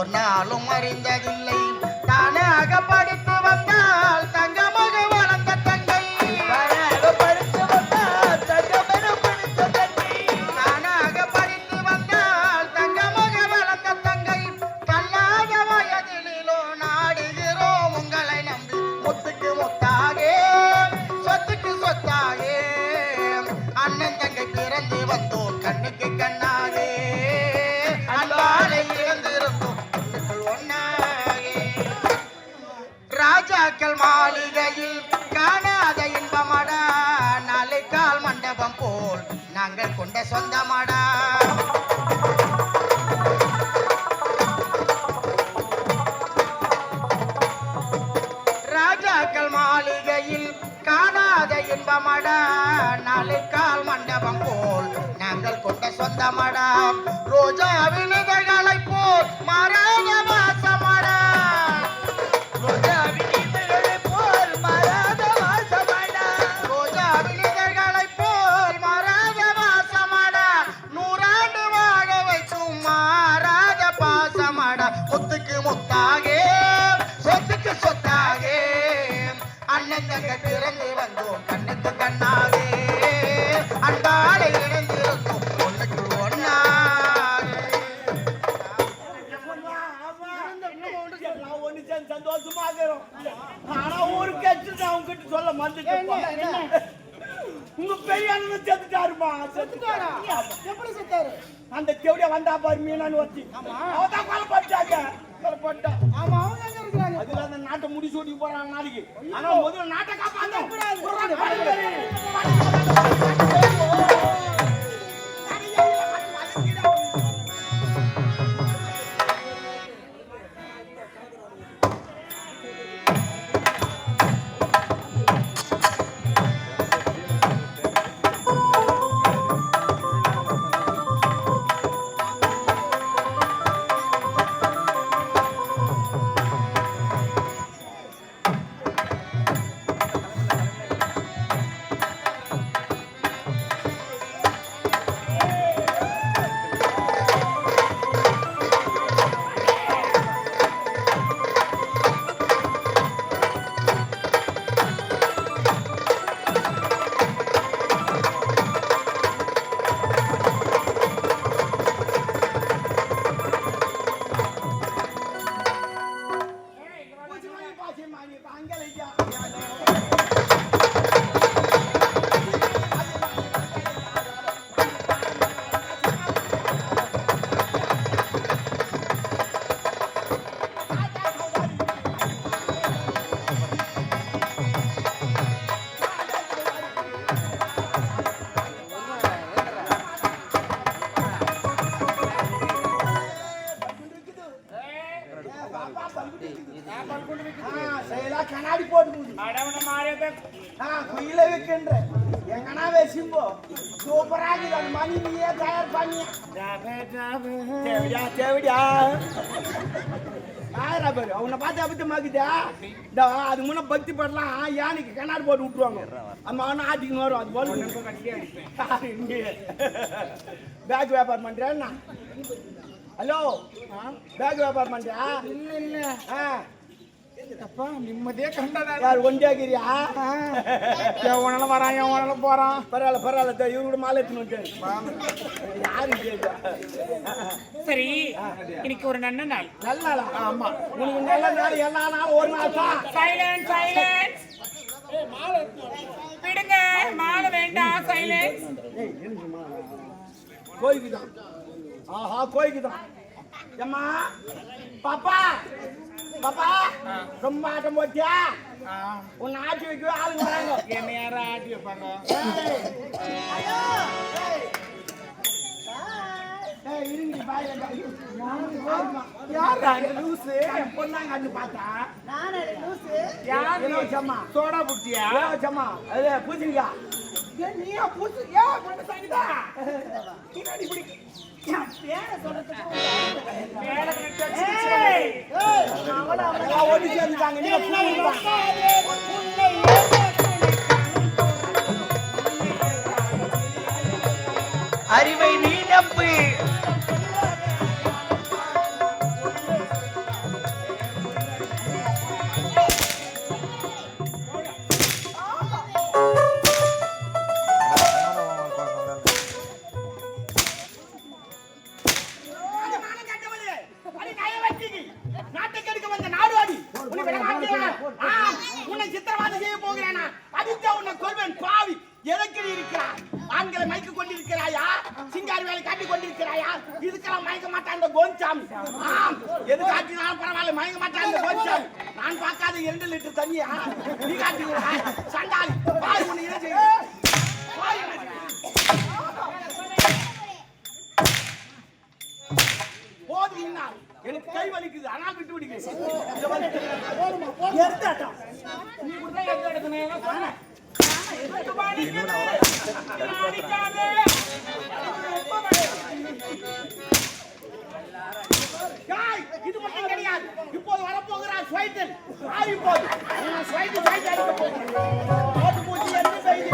ஒரு நாளும் நாங்கள் கொண்ட சொந்தமாடா. ராஜாக்கள் மாளிகையில் காணாத இன்பமடா. நாளை கால் மண்டபம் போல் நாங்கள் கொண்ட சொந்தமடா. ரோஜா வந்தோம் கண்ணுக்கு அன்பாலை சந்தோஷமா இருக்கிறோம். ஆனா கட்சி நான் உங்ககிட்ட சொல்ல மறந்துட்டேன். உங்க பெரிய அண்ணன் செத்துட்டாருமா செத்துட்டாரா எப்படி செத்தாரு அந்த தேவடியா வந்தா பாரு மீனான்னு வச்சு அவதான் கொலை பண்ணிட்டாங்க. கொலை பண்ணிட்டா ஆமா அவங்க எங்க இருக்கிறாங்க? அதுல அந்த நாட்டை முடி சூட்டி போறாங்க நாளைக்கு. ஆனா முதல்ல நாட்டை காப்பாத்த கண்ணாடி தயார் பண்ணி தேவடியா தேவடியா யாரா பேரு அவனை பார்த்து அபத்தமாக்குதா இதோ அது முன்ன பக்தி படலாம். யானைக்கு கண்ணாடி போட்டு விட்டுருவாங்க. அந்த அவனை ஆட்டிக்கணும் வரும் அது போல பேக் வியாபாரம் பண்றேன்னா ஹலோ? பேக் வியாபாரம் பண்றியா? இல்ல இல்ல. ஆ. அப்பா நிம்மதியே கண்டடா. யார் ஒண்டியாகிறியா? எவனாலும் வரான் எவனாலும் போறான்? பரவாயில்ல பரவாயில்ல இவரு கூட மாலை எடுத்துன்னு வந்துட்டாரு. யாரு கேட்டா சரி இன்னைக்கு ஒரு நல்ல நாள். நல்ல நாளா? ஆமா. உனக்கு நல்ல நாள் எல்லா நாளும் ஒரு நாள் தான். சைலன்ஸ் சைலன்ஸ் விடுங்க மாலை வேண்டாம் சைலன்ஸ் கோயிலுக்கு தான். ஆஹா கோயிலுக்கு தான். ஏம்மா? பாப்பா! பாப்பா ரொம்ப ஆட்டம் போட்டியா உன்னை ஆட்டி வைக்கவே ஆளுங்க வராங்க என்ன யாரும் ஆட்டி வைப்பாங்க. சோடா புட்டியா இலவசம்மா. அது பூசணிக்காய். ஏன் பின்னாடி இப்படி என் சேர்ந்துட்டாங்க. அறிவை நீ நம்பு சித்திரவாதை செய்ய போகிறேனா? அடித்த உன்னை கொள்வேன் பாவி. எதற்கு நீ இருக்கிறாய்? ஆண்களை மயக்க கொண்டிருக்கிறாயா? சிங்காரி வேலை காட்டி கொண்டிருக்கிறாயா? இதுக்கெல்லாம் மயக்க மாட்டான் இந்த கோஞ்சாமி ஆம் எது காட்டினாலும் பரவாயில்ல மயக்க மாட்டான் இந்த கோஞ்சாமி நான் பார்க்காத இரண்டு லிட்டர் தண்ணியா? நீ காட்டுகிறாய் சண்டாளி பாய் உன்னை இதை செய்ய இன்னா. எனக்கு கை வலிக்குது ஆனால் விட்டு வந்து எடுத்தாட்டம் நீ கொடுத்தா. காய் இது மட்டும் கிடையாது. இப்போது வரப்போகிறார் ஸ்வைட்டல் ஆவி போது ஸ்வைட்டு ஸ்வைட் அடிக்க போகிறேன். ஓட்டு பூச்சி எட்டு பைது.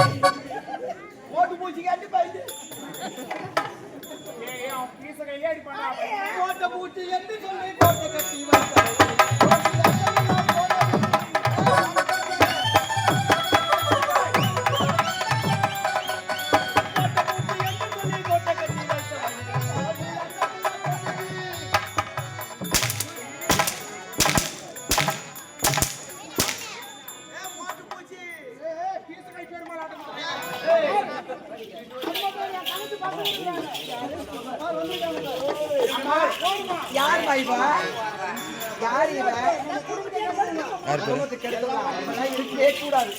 ஓட்டு பூச்சி பைது. ஏய், அவன் பீச கையிலே அடிப்பானா? ஓட்ட பூச்சி என்று சொல்லி கோட்டை யார் பாய்வா யார் இவ இருக்கவே கூடாது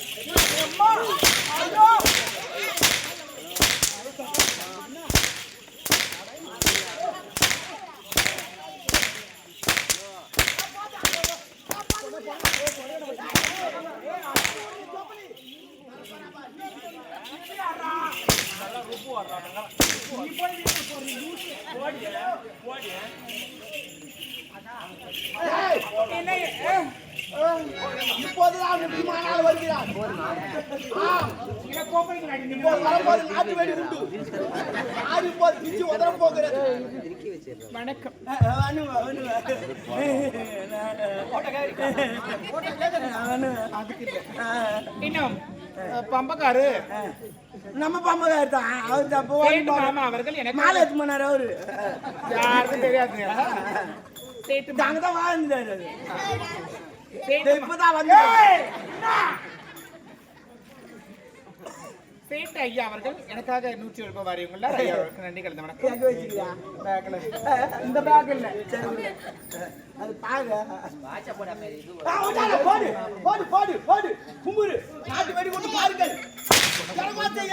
என்ன, இப்போதுதான் விமானால் வருகிறார் இப்போது வரும்போது நாட்டு வெடி உண்டு ஆறு இப்போது பிச்சு உதற போகிறது வணக்கம். அனுவ இன்னும் பம்பக்காரு. நம்ம பம்பகார் தான். அவர் மாமா அவர்கள் மாலை எடுத்து போனாரு அவரு. யாருக்கும் தெரியாது சேட்டு மாமா அங்க தான் வாழ்ந்துட்டாரு அவரு. சேட்டு மா- இப்பதான் வந்து சேட்டு ஐயா அவர்கள் எனக்காக நூற்றி ஒரு ரூபாய் வாரியவங்கள ஐயா. அவர்களுக்கு நன்றி கலந்த வணக்கம். பேக்ல. இந்த பேக் இல்ல. அது ஆ, விட்டாத, போடு போடு போடு போடு. கும்புரு நாட்டு வெடி கொண்டு பாருங்கள். ஜனமாத்தை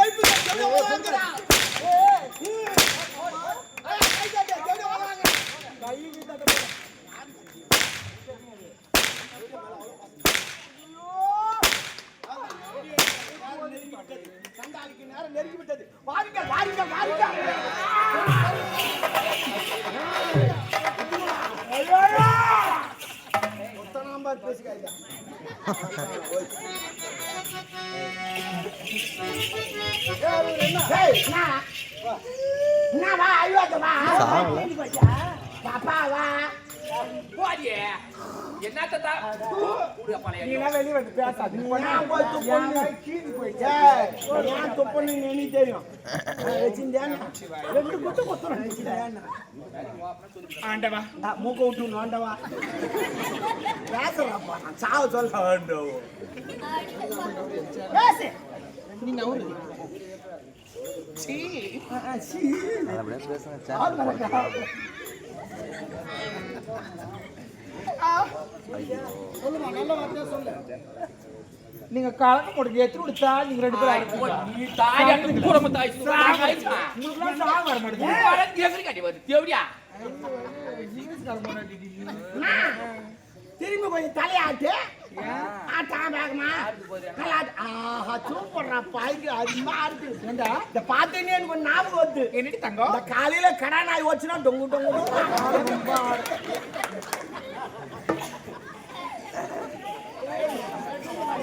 ஒத்தனாம்பார் பேசுகாய்யா என்ன வா ஐயோத்த வா பாப்பா வா. நீ ஆண்டவா. மூக்க விட்டு நோண்டவா பேசுறப்பா சாவ சொல்ல வேண்டும். பேசு. நீ நவுரு சீ. வார்த்தையா சொல்லு நீங்க கலந்து கொடுங்க எத்தனை கொடுத்தா நீங்க ரெண்டு பேரும். நீ தாய் சாக தாய்ச்சா உங்களுக்குலாம் சாக வர மாட்டேங்குது. திரும்பி கொஞ்சம் தலையாட்டு. ஆட்டா வேகமா. தலையாட்டு ஆஹா சூப்பர்ரா. பாய்க்கு அதிகமா இருக்கு ஏண்டா? இந்த பார்த்தேனே எனக்கு ஒரு ஞாபகம் வருது. என்னடி தங்கம்? இந்த காலையில கடா நாய் ஓச்சுனா டொங்கு டொங்கு டொங்கு என்ன ஏடா படம் என்ன சொல்றி நான் வார்த்தை நல்லா ஐயோ, சொல்றேன். ஐயோ, sorry.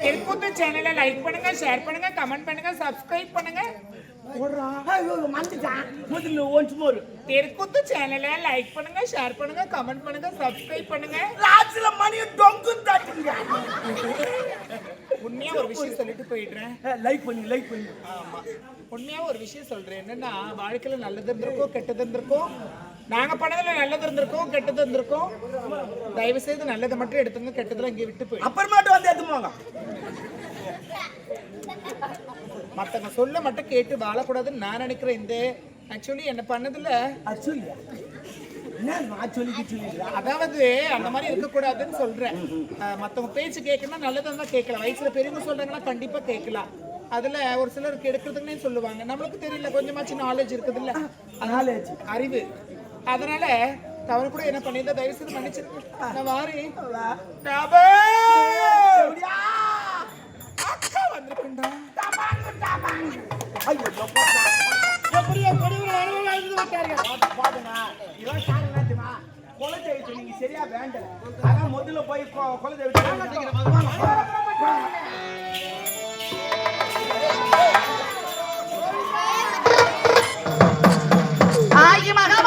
தெற்குத்து சேனலை லைக் பண்ணுங்க ஷேர் பண்ணுங்க கமெண்ட் பண்ணுங்க சப்ஸ்கிரைப் பண்ணுங்க ஐயோ, மறந்துட்டான். முதல்ல தெற்குத்து சேனலை லைக் பண்ணுங்க ஷேர் பண்ணுங்க கமெண்ட் பண்ணுங்க சப்ஸ்கிரைப் பண்ணுங்க லாஸ்ட்ல மணியை டொங்கு தட்டுங்க உண்மையா ஒரு விஷயம் சொல்லிட்டு போயிடுறேன். லைக் பண்ணி லைக் பண்ணி. ஆமா. உண்மையா ஒரு விஷயம் சொல்றேன். என்னன்னா வாழ்க்கையில நல்லது இருந்திருக்கோம் கெட்டது இருந்திருக்கோம். நாங்க பண்ணதுல நல்லது இருந்திருக்கோம் கெட்டது இருந்திருக்கோம். தயவு செய்து நல்லதை மட்டும் எடுத்துங்க கெட்டதுல இங்க விட்டு போய் அப்புறமாட்டு வந்து எடுத்துமாங்க மத்தவங்க சொல்ல மட்டும் கேட்டு வாழக்கூடாதுன்னு நான் நினைக்கிறேன் இந்த. ஆக்சுவலி என்ன பண்ணதுல? ஆக்சுவலி என்ன நான் சொல்லிக்க சொல்லிடுறா? அதாவது அந்த மாதிரி இருக்கக்கூடாதுன்னு சொல்றேன். அஹ் மத்தவங்க பேச்சு கேட்கணும்னா நல்லதா தான் கேட்கலாம். வயசுல பெரியவங்க சொல்றாங்கன்னா கண்டிப்பா கேட்கலாம். அதுல ஒரு சிலருக்கு எடுக்கிறதுக்குன்னே சொல்லுவாங்க. நம்மளுக்கு தெரியல கொஞ்சமாச்சும் நாலேஜ் இருக்குது இல்ல நாலேஜ் அறிவு. அதனால தவறு கூட என்ன பண்ணியிருந்தா தயவு செய்து மன்னிச்சிருங்க. நான் வாரி. அக்கா வந்திருக்குண்டா. ஐயோ எப்படியோ அனுபவம் பாருங்க குலதெய்வம் சொன்னீங்க சரியா வேண்டல. முதல்ல போய் குலதெய்வம் ஆகி மகா